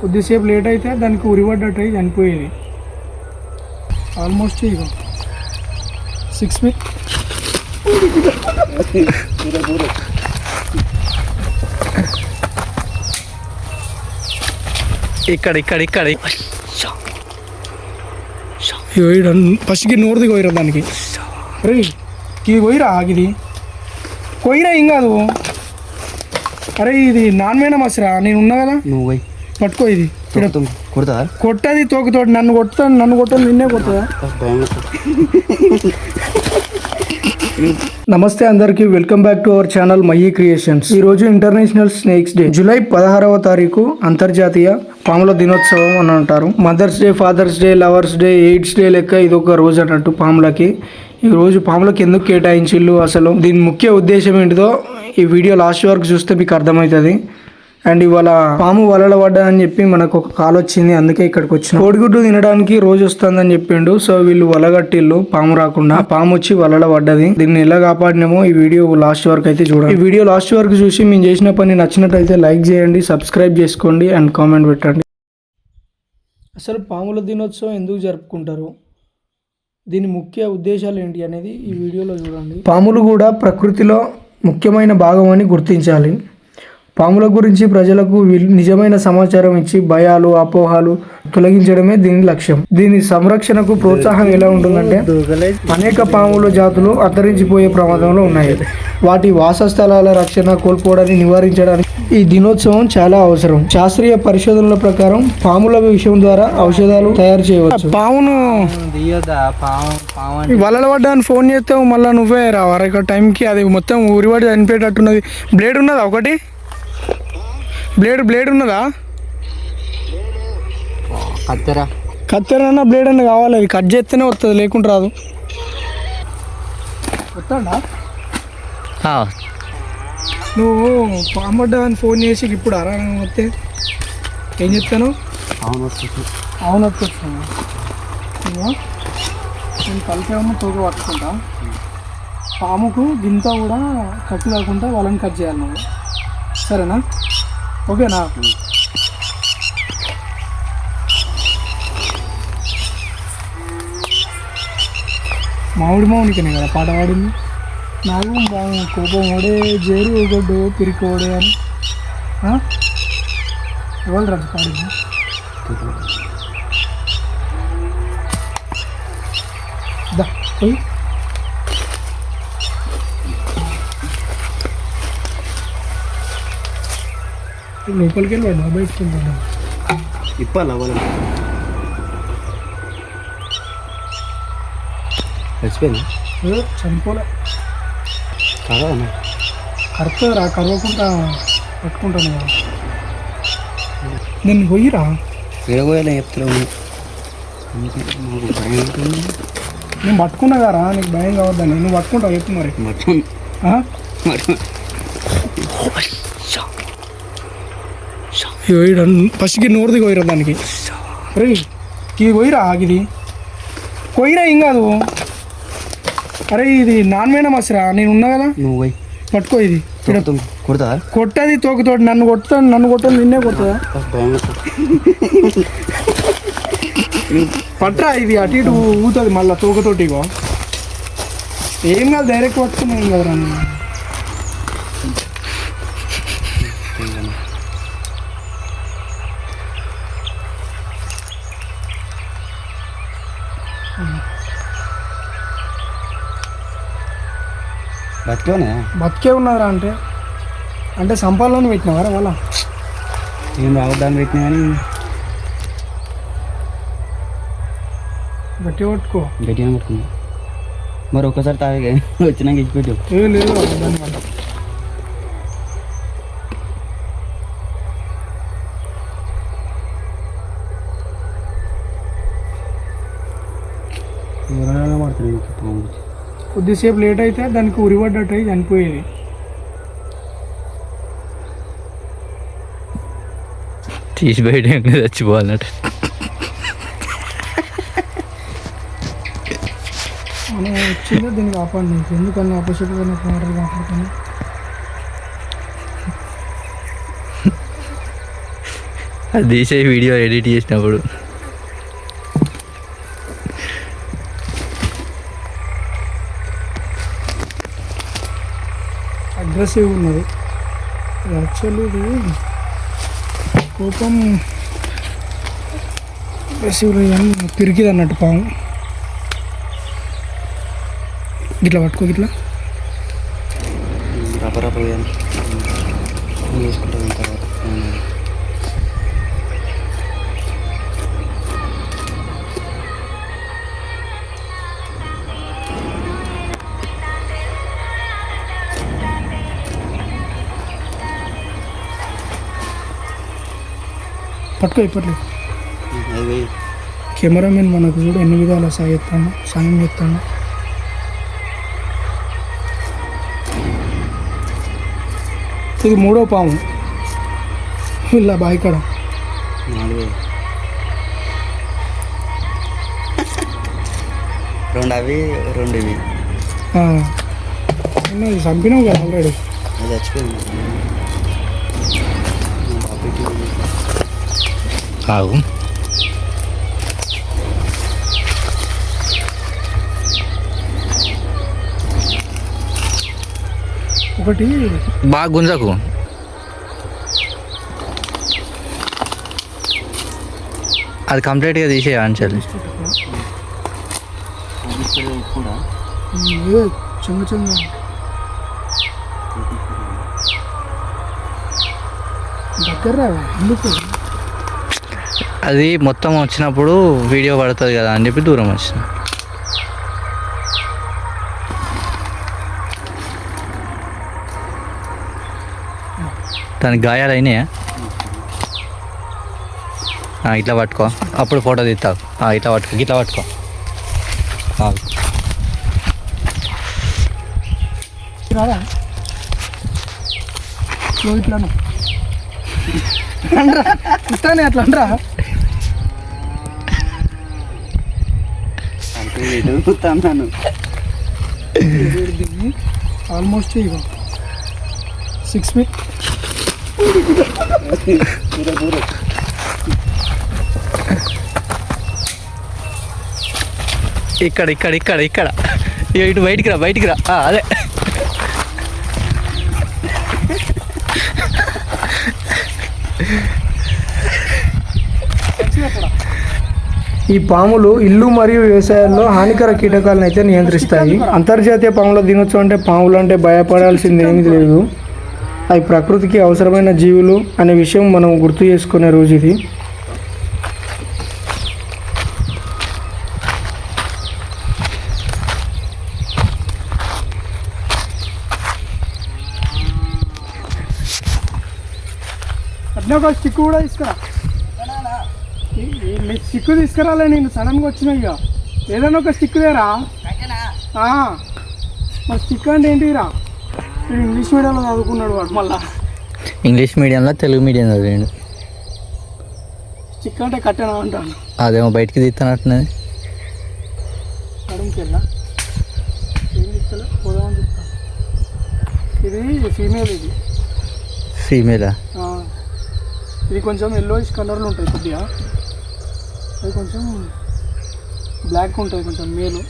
కొద్దిసేపు లేట్ అయితే దానికి ఉరిపడ్డట్టు అయి చనిపోయేది. ఆల్మోస్ట్ ఇక సిక్స్ మినిట్ ఇక్కడ ఇక్కడ ఇక్కడ. ఫస్ట్కి నోరుది పోయిరా దానికి. రే ఇది పోయిరా ఇది పోయిరా ఏం కాదు. అరే ఇది నాన్ వేనా మసరా నేను ఉన్నా కదా? నువ్వు పోయి. పట్టుకో ఇది. కొడతా కొట్టది తోకుతోటి నన్ను కొడతాను నన్ను కొట్టదు నిన్నే కొడుతుందా నమస్తే అందరికీ. Welcome back to our channel Mayyi creations ఈ రోజు ఇంటర్నేషనల్ స్నేక్స్ డే జూలై పదహారవ తారీఖు అంతర్జాతీయ పాముల దినోత్సవం అని అంటారు. Mother's day father's day lovers day AIDS day లెక్క ఇది ఒక రోజు అన్నట్టు పాములకి. ఈ రోజు పాములకి ఎందుకు కేటాయించిల్లు అసలు? దీని ముఖ్య ఉద్దేశం ఏంటిదో ఈ వీడియో లాస్ట్ వరకు చూస్తే మీకు అర్థమవుతుంది. అండ్ ఇవాళ పాము వలల పడ్డానని చెప్పి మనకు ఒక కాల్ వచ్చింది. అందుకే ఇక్కడికి వచ్చిన. కోడిగుడ్డు తినడానికి రోజు వస్తుందని చెప్పిండు. సో వీళ్ళు వలగట్టిల్లు పాము రాకుండా. పాము వచ్చి వలల పడ్డది. దీన్ని ఎలా కాపాడినామో ఈ వీడియో లాస్ట్ వరకు అయితే చూడండి. ఈ వీడియో లాస్ట్ వరకు చూసి మేము చేసిన పని నచ్చినట్టయితే లైక్ చేయండి సబ్స్క్రైబ్ చేసుకోండి అండ్ కామెంట్ పెట్టండి. అసలు పాముల దినోత్సవం ఎందుకు జరుపుకుంటారు? దీని ముఖ్య ఉద్దేశాలు ఏంటి అనేది ఈ వీడియోలో చూడండి. పాములు కూడా ప్రకృతిలో ముఖ్యమైన భాగం అని గుర్తించాలి. పాముల గురించి ప్రజలకు నిజమైన సమాచారం ఇచ్చి భయాలు అపోహాలు తొలగించడమే దీని లక్ష్యం. దీని సంరక్షణకు ప్రోత్సాహం ఎలా ఉంటుందంటే అనేక పాముల జాతులు అంతరించిపోయే ప్రమాదంలో ఉన్నాయి. వాటి వాసస్థలాల రక్షణ కోల్పోవడాన్ని నివారించడానికి ఈ దినోత్సవం చాలా అవసరం. శాస్త్రీయ పరిశోధనల ప్రకారం పాముల విషయం ద్వారా ఔషధాలు తయారు చేయవచ్చు. పామును వలల పడ్డాన్ని ఫోన్ చేస్తే మళ్ళీ నువ్వే రావాలి? టైంకి అది మొత్తం ఊరివాడి చనిపోయేటట్టున్నది. బ్లేడ్ ఉన్నదా ఒకటి? బ్లేడ్ బ్లేడ్ ఉన్నదా? కత్తెరా. కత్తెరన్నా బ్లేడ్ అన్న కావాలి? అది కట్ చేస్తేనే వస్తుంది లేకుంటే రాదు. వస్తాడా నువ్వు పాము పడ్డాని ఫోన్ చేసి ఇప్పుడు అరా వస్తే ఏం చెప్తాను? అవును అవును వచ్చేస్తాను ఇదిగో, నేను కలిపేమో తోక పట్టుకుంటా. పాముకు గింత కూడా కట్టు కాకుండా వాళ్ళని కట్ చేయాలి నువ్వు. సరేనా? ఓకేనా మామిడి మౌనికనే కదా పాట పాడింది నాకు బాగా కోపం ఓడే జేరు గొడ్డు పిరికోడే అని ఆ? ఎవరు రాజు పాడింది దా పోయి లోపలికి వెళ్ళి వాడు బయటకు వెళ్తాడు ఇప్పాలా చచ్చిపోయింది? చనిపోలే. కాదా అన్న కరుతుంది రా కరవకుండా పట్టుకుంటాను కదా నేను పోయిరా? విడగోయాలని చెప్తలేవు అందుకే మాకు భయం ఉంటుంది నేను పట్టుకున్నా కదా నీకు భయం కావద్దని. నువ్వు పట్టుకుంటావు చెప్పు మరి. మొత్తం ఆ? ఫస్ట్కి నోరుది పోయిరా దానికి. రే ఇది పోయిరా ఇది. పోయిరా ఏం కాదు. అరే ఇది నాన్ వేనా మసరా నేను ఉన్నా కదా? నువ్వు పోయి. పట్టుకో ఇది. కొడతా కొట్టది తోకుతోటి నన్ను కొడతాను నన్ను కొట్టదు నిన్నే భయం పట్రా ఇది అటు ఇటు ఊతుంది మళ్ళీ తోకతోటి ఇగో. ఏం కాదు డైరెక్ట్ పట్టుకున్నా ఏం కదరా నేను. బతికేవనే బతికే ఉన్నారా అంటే. అంటే సంపాలను పెట్టినవారా వాళ్ళ ఏం రావద్దని పెట్టినా కానీ గట్టి పట్టుకో గట్టిగా పట్టుకున్నా మరి ఒక్కసారి తాగే వచ్చినాక ఇచ్చిపెట్టు. ఏ లేదు దాని గురించి. కొద్దిసేపు లేట్ అయితే దానికి ఉరిపడ్డట్టు అయి చనిపోయేది. తీసి బయట చచ్చిపోవాలన్నట్టు. మనం వచ్చిందో దీన్ని కాపాడి నీకు ఎందుకని ఆపోజిట్గా మాటలు మాట్లాడుతాను అది తీసే వీడియో ఎడిట్ చేసినప్పుడు. అగ్రెసివ్ ఉన్నది. యాక్చువల్లీ ఇది కోపం అగ్రెసివ్లో కానీ తిరిగిది అన్నట్టు పాము. గిట్లా పట్టుకో గిట్లా. రబ్బర్ రబ్బర్ తర్వాత పట్టుకో ఇప్పట్లేదు కెమెరామెన్ మనకు చూడు ఎన్ని విధాల సాగిస్తాను సాయం చేస్తాను. ఇది మూడో పాము. ఇలా బాయికాడ రెండు అవి రెండు ఇవి చంపినావు కదా ఆల్రెడీ. అది చచ్చిపోయింది. ఆగు ఒకటి. బాగా గుంజకు. అది కంప్లీట్గా తీసే అంచాలి కూడా ఏ చెంగ చెంగ దగ్గర ఎందుకు? అది మొత్తం వచ్చినప్పుడు వీడియో పడుతుంది కదా అని చెప్పి దూరం వచ్చిన. దానికి గాయాలు అయినాయా? ఇట్లా పట్టుకో. అప్పుడు ఫోటో తీస్తావు ఆ, ఇట్లా పట్టుకో ఇట్లా పట్టుకో. రాదా ఇట్లానే అట్లా అండ్రా అంటే ఎదుగుతున్నాను ఆల్మోస్ట్ ఇక సిక్స్ ఫీట్ ఇక్కడ ఇక్కడ ఇక్కడ ఇక్కడ. ఇటు బయటికి రా బయటికి రా. అదే. ఈ పాములు ఇల్లు మరియు వ్యవసాయాల్లో హానికర కీటకాలను అయితే నియంత్రిస్తాయి. అంతర్జాతీయ పాముల దినోత్సవం అంటే పాములు అంటే భయపడాల్సింది ఏమీ లేదు. అవి ప్రకృతికి అవసరమైన జీవులు అనే విషయం మనం గుర్తు చేసుకునే రోజు ఇది. అట్లా ఒక తీసుకురా స్టిక్ తీసుకురాలే నేను సడన్గా వచ్చిన ఇక. ఏదైనా ఒక స్టిక్ దేరా ఆ, మరి స్టిక్ అంటే ఏంటిరా ఇంగ్లీష్ మీడియంలో చదువుకున్నాడు వాడు మళ్ళా. ఇంగ్లీష్ మీడియంలో తెలుగు మీడియం చదివాడు. స్టిక్ అంటే కట్టెనా అంటాను. అదేమో బయటికి వెళ్ళా. ఏం పోదామని చెప్తా. ఇది ఫీమేల్ ఇది. ఫీమేలా ఆ, ఇది కొంచెం ఎల్లోయిష్ కలర్లో ఉంటుంది కొద్దిగా. అది కొంచెం బ్లాక్ ఉంటాయి కొంచెం మేలు.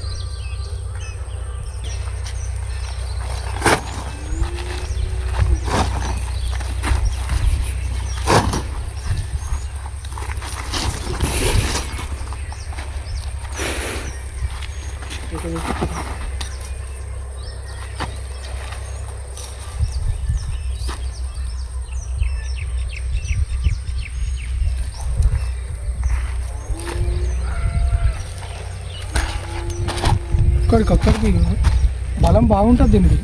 ఒక్కడికి బలం బాగుంటుంది దీనికి.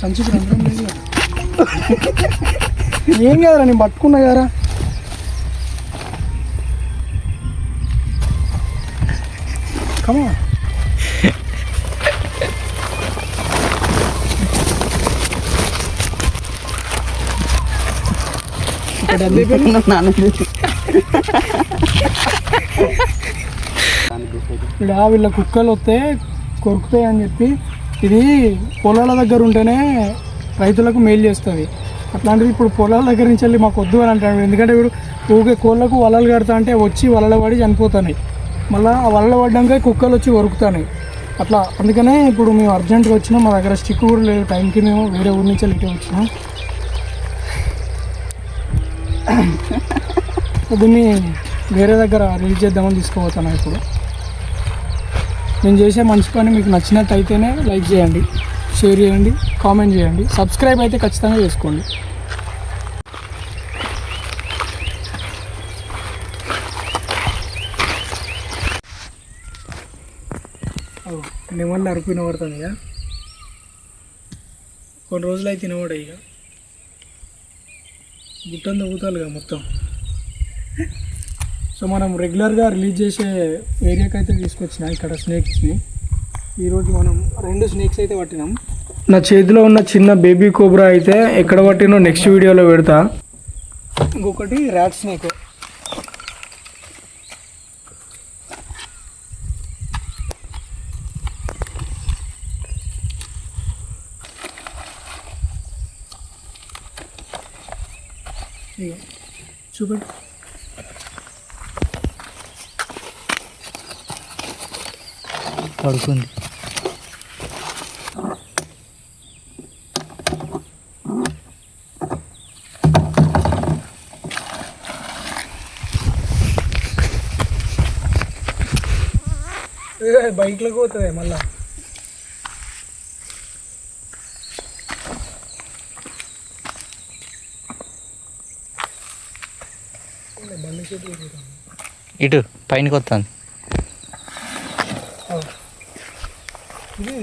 సంచికి రంధ్రం లేదు ఏం కదరా నేను పట్టుకున్నా కదరా కమా ఇక్కడ అద్దె పెట్టి వీళ్ళ కుక్కలు వస్తే కొరుకుతాయి అని చెప్పి ఇది పొలాల దగ్గర ఉంటేనే రైతులకు మేలు చేస్తుంది. అట్లాంటిది ఇప్పుడు పొలాల దగ్గర నుంచి వెళ్ళి మాకు వద్దు అని అంటాడు ఎందుకంటే వీడు ఊకే కోళ్ళకు వలలు కడతా అంటే వచ్చి వలల పడి చనిపోతున్నాయి మళ్ళీ ఆ వలల పడ్డాక కుక్కలు వచ్చి వరుకుతున్నాయి అట్లా అందుకనే ఇప్పుడు మేము అర్జెంట్గా వచ్చినాం. మా దగ్గర స్టిక్ కూడా లేదు. టైంకి మేము వేరే ఊరి నుంచి వెళ్ళి వచ్చినాం. దీన్ని వేరే దగ్గర రిలీజ్ చేద్దామని తీసుకుపోతాను ఇప్పుడు. నేను చేసే మంచి పని మీకు నచ్చినట్టు అయితేనే లైక్ చేయండి షేర్ చేయండి కామెంట్ చేయండి సబ్స్క్రైబ్ అయితే ఖచ్చితంగా చేసుకోండి. నిమ్మల్ని అరుపు వినబడుతుంది ఇక. కొన్ని రోజులు అయితే తినబడే ఇక. గుట్టంతా ఊతాలిగా మొత్తం. సో మనం రెగ్యులర్గా రిలీజ్ చేసే ఏరియాకి అయితే తీసుకొచ్చిన ఇక్కడ స్నేక్స్ని ఈరోజు మనం రెండు స్నేక్స్ అయితే పట్టినాం. నా చేతిలో ఉన్న చిన్న బేబీ కోబ్రా అయితే ఎక్కడ పట్టినో నెక్స్ట్ వీడియోలో పెడతా. ఇంకొకటి ర్యాట్ స్నేక్. చూపెట్టు పడుకుంది. బైక్లోకి పోతుంది మళ్ళా? ఇటు పైనకి వస్తుంది ఇది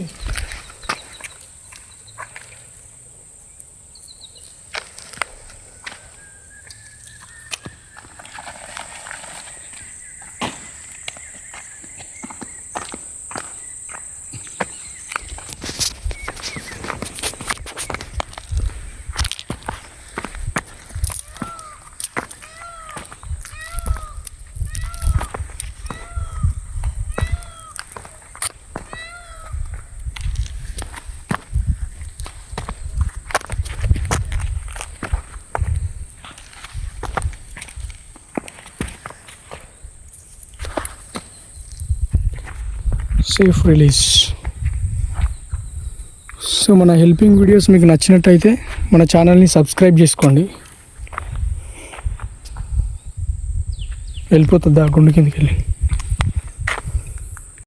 సేఫ్ రిలీజ్ సో మన హెల్పింగ్ వీడియోస్ మీకు నచ్చినట్టయితే మన ఛానల్ని సబ్స్క్రైబ్ చేసుకోండి. వెళ్ళిపోతుంది ఆ గుండు కిందకి వెళ్ళి.